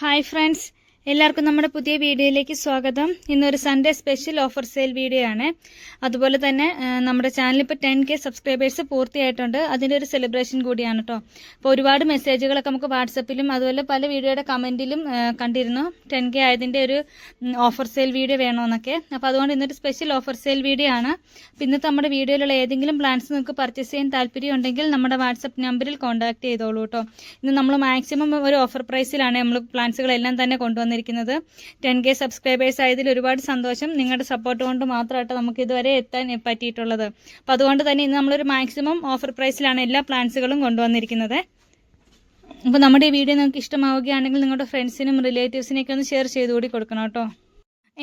Hi friends എല്ലാവർക്കും നമ്മുടെ പുതിയ വീഡിയോയിലേക്ക് സ്വാഗതം. ഇന്നൊരു Sunday special offer sale video ആണ്. അതുപോലെ തന്നെ നമ്മുടെ ചാനൽ ഇപ്പോൾ ടെൻ കെ സബ്സ്ക്രൈബേഴ്സ് പൂർത്തിയായിട്ടുണ്ട്. അതിന്റെ ഒരു സെലിബ്രേഷൻ കൂടിയാണ് കേട്ടോ അപ്പോൾ ഒരുപാട് മെസ്സേജുകളൊക്കെ നമുക്ക് വാട്സപ്പിലും അതുപോലെ പല വീഡിയോയുടെ കമന്റിലും കണ്ടിരുന്നു. ടെൻ കെ ആയതിന്റെ ഒരു ഓഫർ സെയിൽ വീഡിയോ വേണമെന്നൊക്കെ അപ്പോൾ അതുകൊണ്ട് ഇന്നൊരു സ്പെഷ്യൽ ഓഫർ സെയിൽ വീഡിയോ ആണ്. അപ്പോൾ ഇന്നത്തെ നമ്മുടെ വീഡിയോയിലുള്ള ഏതെങ്കിലും പ്ലാൻസ് നിങ്ങൾക്ക് പർച്ചേസ് ചെയ്യാൻ താല്പര്യം ഉണ്ടെങ്കിൽ നമ്മുടെ വാട്സപ്പ് നമ്പറിൽ കോൺടാക്ട് ചെയ്തോളൂ കേട്ടോ ഇന്ന് നമ്മൾ മാക്സിമം ഒരു ഓഫർ പ്രൈസിലാണ് നമ്മൾ പ്ലാൻസുകളെല്ലാം തന്നെ കൊണ്ടുവന്നിരിക്കുന്നത് ടെൻ കെ സബ്സ്ക്രൈബേഴ്സ് ആയതിൽ ഒരുപാട് സന്തോഷം. നിങ്ങളുടെ സപ്പോർട്ട് കൊണ്ട് മാത്രമായിട്ട് നമുക്ക് ഇതുവരെ എത്താൻ പറ്റിയിട്ടുള്ളത്. അപ്പോൾ അതുകൊണ്ട് തന്നെ ഇന്ന് നമ്മളൊരു മാക്സിമം ഓഫർ പ്രൈസിലാണ് എല്ലാ പ്ലാൻസുകളും കൊണ്ടുവന്നിരിക്കുന്നത്. അപ്പോൾ നമ്മുടെ ഈ വീഡിയോ നിങ്ങൾക്ക് ഇഷ്ടമാവുകയാണെങ്കിൽ നിങ്ങളുടെ ഫ്രണ്ട്സിനും റിലേറ്റീവ്സിനൊക്കെ ഒന്ന് ഷെയർ ചെയ്തുകൂടി കൊടുക്കണം കേട്ടോ.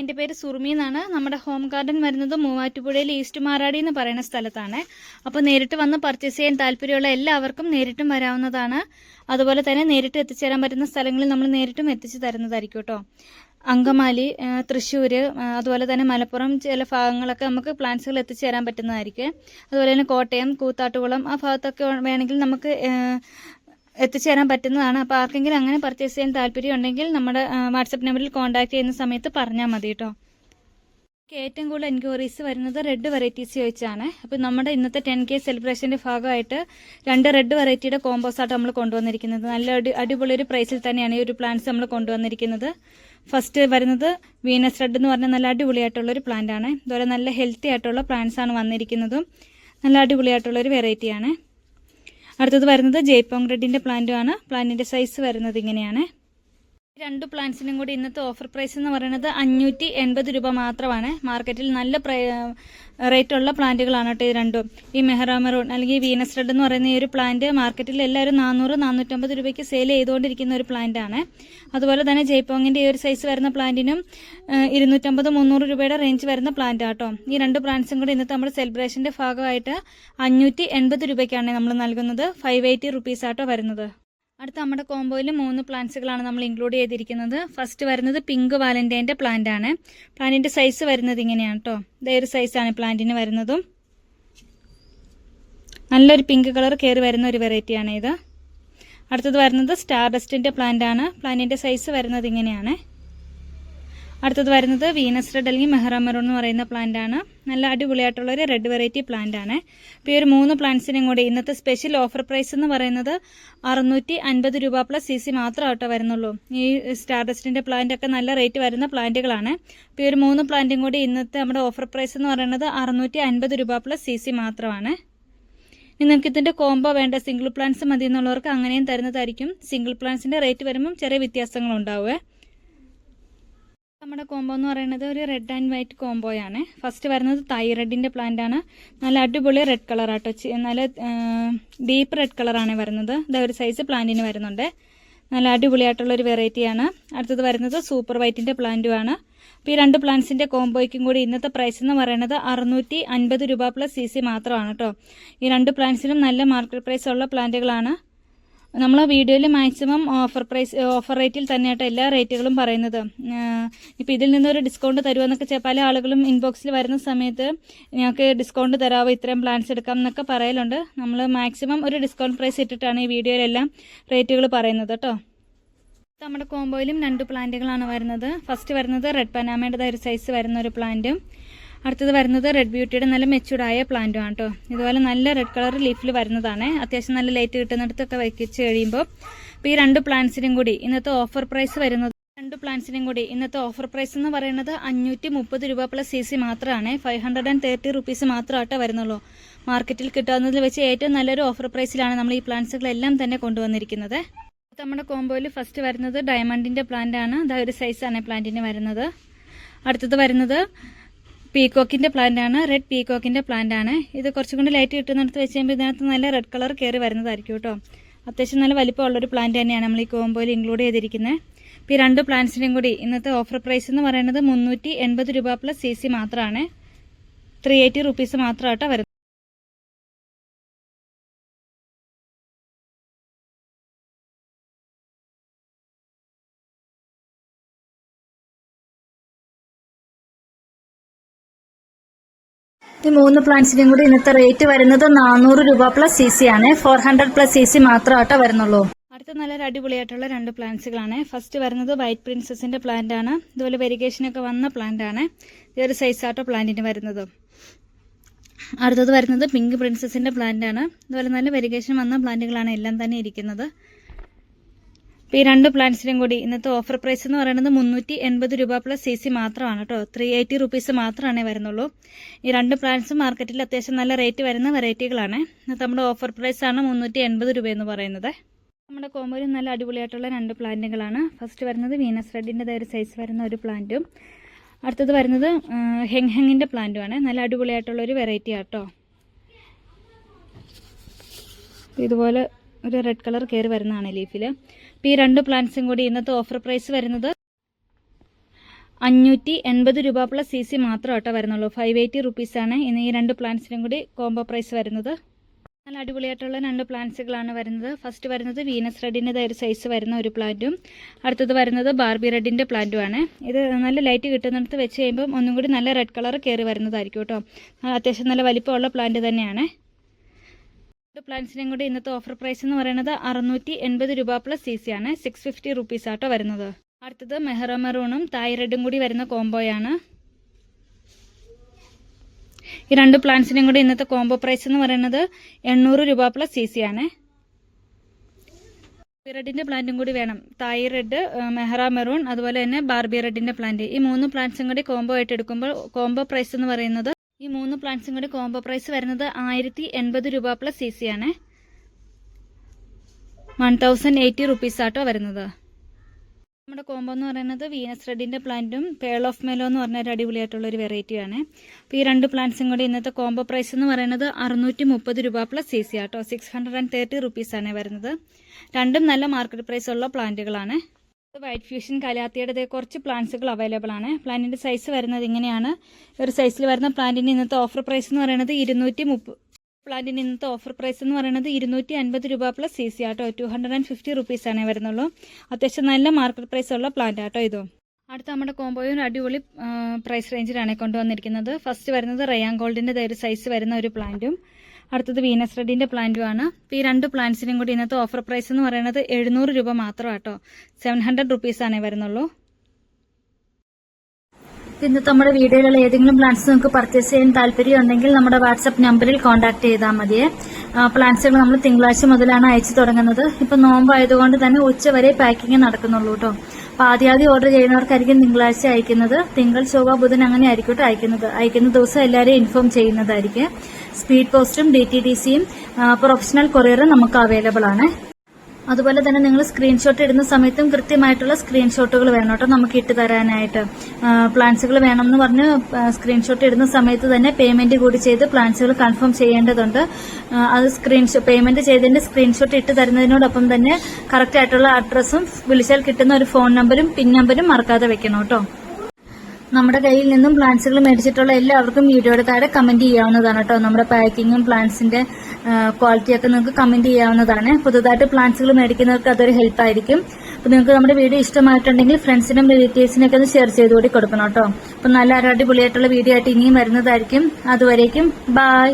എന്റെ പേര് സുർമി എന്നാണ്. നമ്മുടെ ഹോം ഗാർഡൻ വരുന്നത് മൂവാറ്റുപുഴയിൽ ഈസ്റ്റ് മാറാടി എന്ന് പറയുന്ന സ്ഥലത്താണ്. അപ്പോൾ നേരിട്ട് വന്ന് പർച്ചേസ് ചെയ്യാൻ താല്പര്യമുള്ള എല്ലാവർക്കും നേരിട്ടും വരാവുന്നതാണ്. അതുപോലെ തന്നെ നേരിട്ട് എത്തിച്ചേരാൻ പറ്റുന്ന സ്ഥലങ്ങളിൽ നമ്മൾ നേരിട്ടും എത്തിച്ചു തരുന്നതായിരിക്കും കേട്ടോ. അങ്കമാലി തൃശ്ശൂർ അതുപോലെ തന്നെ മലപ്പുറം ചില ഭാഗങ്ങളൊക്കെ നമുക്ക് പ്ലാന്റ്സുകൾ എത്തിച്ചേരാൻ പറ്റുന്നതായിരിക്കും. അതുപോലെ തന്നെ കോട്ടയം കൂത്താട്ടുകുളം ആ ഭാഗത്തൊക്കെ വേണമെങ്കിൽ നമുക്ക് എത്തിച്ചേരാൻ പറ്റുന്നതാണ്. അപ്പോൾ ആർക്കെങ്കിലും അങ്ങനെ പർച്ചേസ് ചെയ്യാൻ താല്പര്യം ഉണ്ടെങ്കിൽ നമ്മുടെ വാട്സപ്പ് നമ്പറിൽ കോൺടാക്ട് ചെയ്യുന്ന സമയത്ത് പറഞ്ഞാൽ മതി കേട്ടോ ഏറ്റവും കൂടുതൽ എൻക്വയറീസ് വരുന്നത് റെഡ് വെറൈറ്റീസ് ചോദിച്ചാണ്. അപ്പോൾ നമ്മുടെ ഇന്നത്തെ ടെൻ കെ സെലിബ്രേഷന്റെ ഭാഗമായിട്ട് രണ്ട് റെഡ് വെറൈറ്റിയുടെ കോമ്പോസായിട്ട് നമ്മൾ കൊണ്ടുവന്നിരിക്കുന്നത്. നല്ല അടി അടിപൊളി ഒരു പ്രൈസിൽ തന്നെയാണ് ഈ ഒരു പ്ലാന്റ്സ് നമ്മൾ കൊണ്ടുവന്നിരിക്കുന്നത്. ഫസ്റ്റ് വരുന്നത് വീനസ് റെഡ് എന്ന് പറഞ്ഞാൽ നല്ല അടിപൊളിയായിട്ടുള്ള ഒരു പ്ലാന്റ് ആണ്. ഇതുപോലെ നല്ല ഹെൽത്തി ആയിട്ടുള്ള പ്ലാന്റ്സ് ആണ് വന്നിരിക്കുന്നതും. നല്ല അടിപൊളിയായിട്ടുള്ള ഒരു വെറൈറ്റിയാണ് അടുത്തത് വരുന്നത് ജയ്പോങ് റെഡിന്റെ പ്ലാന്റുമാണ് പ്ലാന്റിന്റെ സൈസ് വരുന്നത് ഇങ്ങനെയാണ്. രണ്ട് പ്ലാന്റ്സിനും കൂടി ഇന്നത്തെ ഓഫർ പ്രൈസ് എന്ന് പറയുന്നത് അഞ്ഞൂറ്റി എൺപത് രൂപ മാത്രമാണ്. മാർക്കറ്റിൽ നല്ല റേറ്റ് ഉള്ള പ്ലാന്റുകളാണ് കേട്ടോ ഇത് രണ്ടും. ഈ മെഹറാമറൂൺ അല്ലെങ്കിൽ വീനസ് റെഡ് എന്ന് പറയുന്ന ഈ ഒരു പ്ലാന്റ് മാർക്കറ്റിൽ എല്ലാവരും നാനൂറ് നാനൂറ്റമ്പത് രൂപയ്ക്ക് സെയിൽ ചെയ്തുകൊണ്ടിരിക്കുന്ന ഒരു പ്ലാന്റ് ആണ്. അതുപോലെ തന്നെ ജയ്പോങ്ങിന്റെ ഈ ഒരു സൈസ് വരുന്ന പ്ലാന്റിനും ഇരുന്നൂറ്റമ്പത് മുന്നൂറ് രൂപയുടെ റേഞ്ച് വരുന്ന പ്ലാന്റ് ആട്ടോ ഈ രണ്ട് പ്ലാന്റ്സും കൂടി ഇന്നത്തെ നമ്മുടെ സെലിബ്രേഷന്റെ ഭാഗമായിട്ട് അഞ്ഞൂറ്റി എൺപത് രൂപയ്ക്കാണ് നമ്മൾ നൽകുന്നത്. ഫൈവ് എയ്റ്റി റുപ്പീസ് ആട്ടോ വരുന്നത്. അടുത്ത നമ്മുടെ കോംബോയിൽ മൂന്ന് പ്ലാന്റ്സുകളാണ് നമ്മൾ ഇൻക്ലൂഡ് ചെയ്തിരിക്കുന്നത്. ഫസ്റ്റ് വരുന്നത് പിങ്ക് വാലന്റൈന്റെ പ്ലാന്റ് ആണ്. പ്ലാന്റിന്റെ സൈസ് വരുന്നത് ഇങ്ങനെയാണ് കേട്ടോ ഇതേ ഒരു സൈസാണ് പ്ലാന്റിന് വരുന്നതും. നല്ലൊരു പിങ്ക് കളർ കയറി വരുന്ന ഒരു വെറൈറ്റിയാണ് ഇത്. അടുത്തത് വരുന്നത് സ്റ്റാർ ഡസ്റ്റിന്റെ പ്ലാന്റ് ആണ്. പ്ലാന്റിന്റെ സൈസ് വരുന്നത് ഇങ്ങനെയാണ്. അടുത്തത് വരുന്നത് വീനസ് റെഡ് അല്ലെങ്കിൽ മെഹ്റാമറൂൺ എന്ന് പറയുന്ന പ്ലാന്റ് ആണ്. നല്ല അടിപൊളിയായിട്ടുള്ള ഒരു റെഡ് വെറൈറ്റി പ്ലാന്റ് ആണ്. ഇപ്പോൾ ഈ ഒരു മൂന്ന് പ്ലാന്റ്സിനും കൂടി ഇന്നത്തെ സ്പെഷ്യൽ ഓഫർ പ്രൈസ് എന്ന് പറയുന്നത് അറുന്നൂറ്റി അൻപത് രൂപ പ്ലസ് സി സി മാത്രമായിട്ടോ വരുന്നുള്ളൂ. ഈ സ്റ്റാർഡസ്റ്റിന്റെ പ്ലാന്റ് ഒക്കെ നല്ല റേറ്റ് വരുന്ന പ്ലാന്റുകളാണ് ഇപ്പോൾ ഈ ഒരു മൂന്ന് പ്ലാന്റും കൂടി ഇന്നത്തെ നമ്മുടെ ഓഫർ പ്രൈസ് എന്ന് പറയുന്നത് അറുന്നൂറ്റി അൻപത് രൂപ പ്ലസ് സി സി മാത്രമാണ്. ഇനി നിങ്ങൾക്ക് ഇതിന്റെ കോംബോ വേണ്ട സിംഗിൾ പ്ലാന്റ്സ് മതി എന്നുള്ളവർക്ക് അങ്ങനെയും തരുന്നതായിരിക്കും. സിംഗിൾ പ്ലാന്റ്സിന്റെ റേറ്റ് വരുമ്പം ചെറിയ വ്യത്യാസങ്ങൾ ഉണ്ടാവുക നമ്മുടെ കോംബോ എന്ന് പറയുന്നത് ഒരു റെഡ് ആൻഡ് വൈറ്റ് കോംബോയാണ് ഫസ്റ്റ് വരുന്നത് തൈറെഡിന്റെ പ്ലാന്റ് ആണ്. നല്ല അടിപൊളി റെഡ് ചി- നല്ല ഡീപ്പ് റെഡ് കളറാണ് വരുന്നത്. ഇതാ ഒരു സൈസ് പ്ലാന്റിന് വരുന്നുണ്ട്. നല്ല അടിപൊളിയായിട്ടുള്ള ഒരു വെറൈറ്റിയാണ് അടുത്തത് വരുന്നത് സൂപ്പർ വൈറ്റിന്റെ പ്ലാന്റും ആണ്. അപ്പോൾ ഈ രണ്ട് പ്ലാന്റ്സിന്റെ കോംബോയ്ക്കും കൂടി ഇന്നത്തെ പ്രൈസ് എന്ന് പറയുന്നത് അറുന്നൂറ്റി അൻപത് രൂപ പ്ലസ് സി സി മാത്രമാണ് കേട്ടോ ഈ രണ്ട് പ്ലാന്റ്സിനും നല്ല മാർക്കറ്റ് പ്രൈസ് ഉള്ള പ്ലാന്റുകളാണ് നമ്മൾ വീഡിയോയിൽ മാക്സിമം ഓഫർ പ്രൈസ് ഓഫർ റേറ്റിൽ തന്നെയായിട്ട് എല്ലാ റേറ്റുകളും പറയുന്നത്. ഇപ്പോൾ ഇതിൽ നിന്നൊരു ഡിസ്കൗണ്ട് തരുമെന്നൊക്കെ പല ആളുകളും ഇൻബോക്സിൽ വരുന്ന സമയത്ത് ഞങ്ങൾക്ക് ഡിസ്കൗണ്ട് തരാമോ ഇത്രയും പ്ലാൻസ് എടുക്കാം എന്നൊക്കെ പറയലുണ്ട്. നമ്മൾ മാക്സിമം ഒരു ഡിസ്കൗണ്ട് പ്രൈസ് ഇട്ടിട്ടാണ് ഈ വീഡിയോയിലെല്ലാം റേറ്റുകൾ പറയുന്നത് കേട്ടോ നമ്മുടെ കോംബോയിലും രണ്ട് പ്ലാന്റുകളാണ് വരുന്നത്. ഫസ്റ്റ് വരുന്നത് റെഡ് പനാമയുടെ ഒരു സൈസ് വരുന്ന ഒരു പ്ലാന്റും അടുത്തത് വരുന്നത് റെഡ് ബ്യൂട്ടിയുടെ നല്ല മെച്ചൂർഡായ പ്ലാന്റും ആണ് കേട്ടോ ഇതുപോലെ നല്ല റെഡ് കളർ ലീഫിൽ വരുന്നതാണ്. അത്യാവശ്യം നല്ല ലൈറ്റ് കിട്ടുന്നിടത്തൊക്കെ വയ്ക്കിച്ച് കഴിയുമ്പോൾ അപ്പോൾ ഈ രണ്ട് പ്ലാന്റ്സിനും കൂടി ഇന്നത്തെ ഓഫർ പ്രൈസ് വരുന്നത് രണ്ട് പ്ലാന്റ്സിനും കൂടി ഇന്നത്തെ ഓഫർ പ്രൈസ് എന്ന് പറയുന്നത് അഞ്ഞൂറ്റി മുപ്പത് രൂപ പ്ലസ് സി സി മാത്രമാണ് five hundred and thirty rupees മാത്രമായിട്ടേ വരുന്നുള്ളൂ. മാർക്കറ്റിൽ കിട്ടാവുന്നതിൽ വെച്ച് ഏറ്റവും നല്ലൊരു ഓഫർ പ്രൈസിലാണ് നമ്മൾ ഈ പ്ലാന്റ്സുകളെല്ലാം തന്നെ കൊണ്ടുവന്നിരിക്കുന്നത്. നമ്മുടെ കോമ്പോയിൽ ഫസ്റ്റ് വരുന്നത് ഡയമണ്ടിന്റെ പ്ലാന്റ് ആണ്. അതായത് ഒരു സൈസാണ് പ്ലാന്റിന് വരുന്നത്. അടുത്തത് വരുന്നത് പീകോക്കിന്റെ പ്ലാന്റ് ആണ്. റെഡ് പീകോക്കിന്റെ പ്ലാന്റ് ആണ്. ഇത് കുറച്ചും കൂടി ലൈറ്റ് കിട്ടുന്നിടത്ത് വെച്ച് കഴിയുമ്പോൾ ഇതിനകത്ത് നല്ല റെഡ് കളർ കയറി വരുന്നതായിരിക്കും കേട്ടോ. അത്യാവശ്യം നല്ല വലിപ്പമുള്ളൊരു പ്ലാന്റ് തന്നെയാണ് നമ്മൾ ഈ കോമ്പോയിൽ ഇൻക്ലൂഡ് ചെയ്തിരിക്കുന്നത് ഇപ്പോൾ ഈ രണ്ട് പ്ലാന്റ്സിനും കൂടി ഇന്നത്തെ ഓഫർ പ്രൈസ് എന്ന് പറയുന്നത് മുന്നൂറ്റി രൂപ പ്ലസ് സി മാത്രമാണ് ത്രീ എയ്റ്റി റുപ്പീസ് മാത്രമായിട്ടാണ് വരുന്നത്. ഈ മൂന്ന് പ്ലാന്റ്സിനും കൂടി ഇന്നത്തെ റേറ്റ് വരുന്നത് നാനൂറ് രൂപ പ്ലസ് സി സി ആണ്. Four hundred plus C C മാത്രമായിട്ടേ വരുന്നുള്ളൂ. അടുത്ത നല്ല അടിപൊളിയായിട്ടുള്ള രണ്ട് പ്ലാന്റ്സുകളാണ് ഫസ്റ്റ് വരുന്നത് വൈറ്റ് പ്രിൻസസിന്റെ പ്ലാന്റ് ആണ്. ഇതുപോലെ വെരിഗേഷനൊക്കെ വന്ന പ്ലാന്റ് ആണ്. ഇതൊരു സൈസ് ആട്ടോ പ്ലാന്റിന് വരുന്നത്. അടുത്തത് വരുന്നത് പിങ്ക് പ്രിൻസസിന്റെ പ്ലാന്റ് ആണ്. ഇതുപോലെ നല്ല വെരിഗേഷൻ വന്ന പ്ലാന്റുകളാണ് എല്ലാം തന്നെ ഇരിക്കുന്നത്. ഈ രണ്ട് പ്ലാന്റ്സിനും കൂടി ഇന്നത്തെ ഓഫർ പ്രൈസ് എന്ന് പറയുന്നത് മുന്നൂറ്റി എൺപത് രൂപ പ്ലസ് സി സി മാത്രമാണ് കേട്ടോ ത്രീ എയ്റ്റി റുപ്പീസ് മാത്രമേ വരുന്നുള്ളൂ. ഈ രണ്ട് പ്ലാന്റ്സും മാർക്കറ്റിൽ അത്യാവശ്യം നല്ല റേറ്റ് വരുന്ന വെറൈറ്റികളാണ് ഇന്നത്തെ നമ്മുടെ ഓഫർ പ്രൈസ് ആണ് മുന്നൂറ്റി എൺപത് രൂപ എന്ന് പറയുന്നത്. നമ്മുടെ കോമ്പൂരിൽ നല്ല അടിപൊളിയായിട്ടുള്ള രണ്ട് പ്ലാന്റുകളാണ്. ഫസ്റ്റ് വരുന്നത് വീനസ് റെഡിന്റെ ഒരു സൈസ് വരുന്ന ഒരു പ്ലാന്റും അടുത്തത് വരുന്നത് ഹെങ് ഹെങ്ങിന്റെ പ്ലാന്റുമാണ് നല്ല അടിപൊളിയായിട്ടുള്ള ഒരു വെറൈറ്റി ആട്ടോ ഇതുപോലെ ഒരു റെഡ് കളർ കയറി വരുന്നതാണ് ലീഫിൽ അപ്പോൾ ഈ രണ്ട് പ്ലാന്റ്സും കൂടി ഇന്നത്തെ ഓഫർ പ്രൈസ് വരുന്നത് അഞ്ഞൂറ്റി എൺപത് രൂപ പ്ലസ് സി സി മാത്രം കേട്ടോ വരുന്നുള്ളൂ. ഫൈവ് എയ്റ്റി റുപ്പീസാണ് ഇന്ന് ഈ രണ്ട് പ്ലാന്റ്സിനും കൂടി കോംബോ പ്രൈസ് വരുന്നത്. നല്ല അടിപൊളിയായിട്ടുള്ള രണ്ട് പ്ലാന്റ്സുകളാണ് വരുന്നത്. ഫസ്റ്റ് വരുന്നത് വീനസ് റെഡിന്റെ ഒരു സൈസ് വരുന്ന ഒരു പ്ലാന്റും അടുത്തത് വരുന്നത് ബാർബി റെഡിന്റെ പ്ലാന്റുമാണ് ഇത് നല്ല ലൈറ്റ് കിട്ടുന്നിടത്ത് വെച്ച് കഴിയുമ്പം ഒന്നും കൂടി നല്ല റെഡ് കളർ കയറി വരുന്നതായിരിക്കും കേട്ടോ. അത്യാവശ്യം നല്ല വലിപ്പമുള്ള പ്ലാന്റ് തന്നെയാണ്. പ്ലാന്റ്സിനും കൂടി ഇന്നത്തെ ഓഫർ പ്രൈസ് എന്ന് പറയുന്നത് അറുന്നൂറ്റി എൺപത് രൂപ പ്ലസ് സി സി ആണ്. സിക്സ് ഫിഫ്റ്റി റുപ്പീസ് ആട്ടോ വരുന്നത്. അടുത്തത് മെഹറ മെറൂണും തായ് റെഡും കൂടി വരുന്ന കോംബോയാണ് ഈ രണ്ട് പ്ലാൻസിനും കൂടി ഇന്നത്തെ കോംബോ പ്രൈസ് എന്ന് പറയുന്നത് എണ്ണൂറ് രൂപ പ്ലസ് സി സി ആണ്. റെഡിന്റെ പ്ലാന്റും കൂടി വേണം. തായ് റെഡ് മെഹറ മെറൂൺ അതുപോലെ തന്നെ ബാർബി റെഡിന്റെ പ്ലാന്റ് ഈ മൂന്ന് പ്ലാന്റ്സും കൂടി കോംബോ ആയിട്ട് എടുക്കുമ്പോൾ കോംബോ പ്രൈസ് എന്ന് പറയുന്നത് ഈ മൂന്ന് പ്ലാന്റ്സും കൂടി കോംബോ പ്രൈസ് വരുന്നത് ആയിരത്തി എൺപത് രൂപ പ്ലസ് സി സി ആണ്. വൺ തൗസൻഡ് എയ്റ്റി റുപ്പീസ് ആട്ടോ വരുന്നത്. നമ്മുടെ കോംബോ എന്ന് പറയുന്നത് വീനസ് റെഡിന്റെ പ്ലാന്റും പേൾ ഓഫ് മെലോ എന്ന് പറഞ്ഞ ഒരു അടിപൊളിയായിട്ടുള്ള ഒരു വെറൈറ്റിയാണ് അപ്പോൾ ഈ രണ്ട് പ്ലാന്റ്സും കൂടി ഇന്നത്തെ കോംബോ പ്രൈസ് എന്ന് പറയുന്നത് അറുന്നൂറ്റി മുപ്പത് രൂപ പ്ലസ് സി സി ആട്ടോ. സിക്സ് ഹൺഡ്രഡ് ആൻഡ് തേർട്ടി റുപ്പീസാണ് വരുന്നത്. രണ്ടും നല്ല മാർക്കറ്റ് പ്രൈസ് ഉള്ള പ്ലാന്റുകളാണ് വൈറ്റ് ഫ്യൂഷൻ കലാത്തിയുടെ കുറച്ച് പ്ലാന്റ്സുകൾ അവൈലബിൾ ആണ്. പ്ലാന്റിന്റെ സൈസ് വരുന്നത് ഇങ്ങനെയാണ്. ഒരു സൈസിൽ വരുന്ന പ്ലാന്റിന് ഇന്നത്തെ ഓഫർ പ്രൈസ് എന്ന് പറയുന്നത് ഇരുന്നൂറ്റി മുപ്പത് പ്ലാന്റിന് ഇന്നത്തെ ഓഫർ പ്രൈസ് എന്ന് പറയുന്നത് ഇരുന്നൂറ്റി അൻപത് രൂപ പ്ലസ് സി സി ആട്ടോ. Two hundred and fifty rupees ആണ് വരുന്നുള്ളൂ. അത്യാവശ്യം നല്ല മാർക്കറ്റ് പ്രൈസ് ഉള്ള പ്ലാന്റ് ആട്ടോ ഇതും. അടുത്ത നമ്മുടെ കോംബോയും അടിപൊളി പ്രൈസ് റേഞ്ചിലാണ് കൊണ്ടുവന്നിരിക്കുന്നത്. ഫസ്റ്റ് വരുന്നത് റയാൻ ഗോൾഡിന്റെ ഒരു സൈസ് വരുന്ന ഒരു പ്ലാന്റും അടുത്തത് വീനസ് റെഡിന്റെ പ്ലാന്റുമാണ് ഈ രണ്ട് പ്ലാന്റ്സിനും കൂടി ഇന്നത്തെ ഓഫർ പ്രൈസ് എന്ന് പറയുന്നത് എഴുന്നൂറ് രൂപ മാത്രമാണ് കേട്ടോ സെവൻ ഹൺഡ്രഡ് റുപ്പീസ് ആണേ വരുന്നുള്ളൂ. ഇന്ന് നമ്മുടെ വീഡിയോയിലുള്ള ഏതെങ്കിലും പ്ലാന്റ്സ് നിങ്ങൾക്ക് പർച്ചേസ് ചെയ്യാൻ താല്പര്യം ഉണ്ടെങ്കിൽ നമ്മുടെ വാട്സപ്പ് നമ്പറിൽ കോൺടാക്ട് ചെയ്താൽ മതിയെ. പ്ലാന്റ്സുകൾ നമ്മൾ തിങ്കളാഴ്ച മുതലാണ് അയച്ചു തുടങ്ങുന്നത്. ഇപ്പൊ നോമ്പായതുകൊണ്ട് തന്നെ ഉച്ച വരെ പാക്കിംഗ് നടക്കുന്നുള്ളൂ കേട്ടോ അപ്പൊ ആദ്യം ആദ്യം ഓർഡർ ചെയ്യുന്നവർക്കായിരിക്കും തിങ്കളാഴ്ച അയക്കുന്നത്. തിങ്കൾ ചൊവ്വ ബുധൻ അങ്ങനെ ആയിരിക്കും അയക്കുന്നത്. അയക്കുന്ന ദിവസം എല്ലാവരെയും ഇൻഫോം ചെയ്യുന്നതായിരിക്കും. സ്പീഡ് പോസ്റ്റും ഡി ടി ഡി സിയും പ്രൊഫഷണൽ കൊറിയറും നമുക്ക് അവൈലബിൾ ആണ്. അതുപോലെ തന്നെ നിങ്ങൾ സ്ക്രീൻഷോട്ട് ഇടുന്ന സമയത്തും കൃത്യമായിട്ടുള്ള സ്ക്രീൻഷോട്ടുകൾ വേണം കേട്ടോ നമുക്ക് ഇട്ട് തരാനായിട്ട്. പ്ലാൻസുകൾ എന്ന് പറഞ്ഞ് സ്ക്രീൻഷോട്ട് ഇടുന്ന സമയത്ത് തന്നെ പേയ്മെന്റ് കൂടി ചെയ്ത് പ്ലാൻസുകൾ കൺഫേം ചെയ്യേണ്ടതുണ്ട്. അത് സ്ക്രീൻഷോ പേയ്മെന്റ് ചെയ്തതിന്റെ സ്ക്രീൻഷോട്ട് ഇട്ട് തരുന്നതിനോടൊപ്പം തന്നെ കറക്റ്റ് ആയിട്ടുള്ള അഡ്രസ്സും വിളിച്ചാൽ കിട്ടുന്ന ഒരു ഫോൺ നമ്പറും പിൻ നമ്പരും മറക്കാതെ വെക്കണം കേട്ടോ. നമ്മുടെ കയ്യിൽ നിന്നും പ്ലാന്റ്സുകൾ മേടിച്ചിട്ടുള്ള എല്ലാവർക്കും വീഡിയോയുടെ താഴെ കമന്റ് ചെയ്യാവുന്നതാണ് കേട്ടോ. നമ്മുടെ പാക്കിങ്ങും പ്ലാന്റ്സിന്റെ ക്വാളിറ്റി ഒക്കെ നിങ്ങൾക്ക് കമന്റ് ചെയ്യാവുന്നതാണ്. പുതുതായിട്ട് പ്ലാന്റ്സുകൾ മേടിക്കുന്നവർക്ക് അതൊരു ഹെൽപ്പ് ആയിരിക്കും. അപ്പൊ നിങ്ങൾക്ക് നമ്മുടെ വീഡിയോ ഇഷ്ടമായിട്ടുണ്ടെങ്കിൽ ഫ്രണ്ട്സിനും റിലേറ്റീവ്സിനൊക്കെ ഒന്ന് ഷെയർ ചെയ്തുകൂടി കൊടുക്കണം കേട്ടോ. അപ്പൊ നല്ല അടിപൊളിയായിട്ടുള്ള വീഡിയോ ആയിട്ട് ഇനിയും വരുന്നതായിരിക്കും. അതുവരേക്കും ബൈ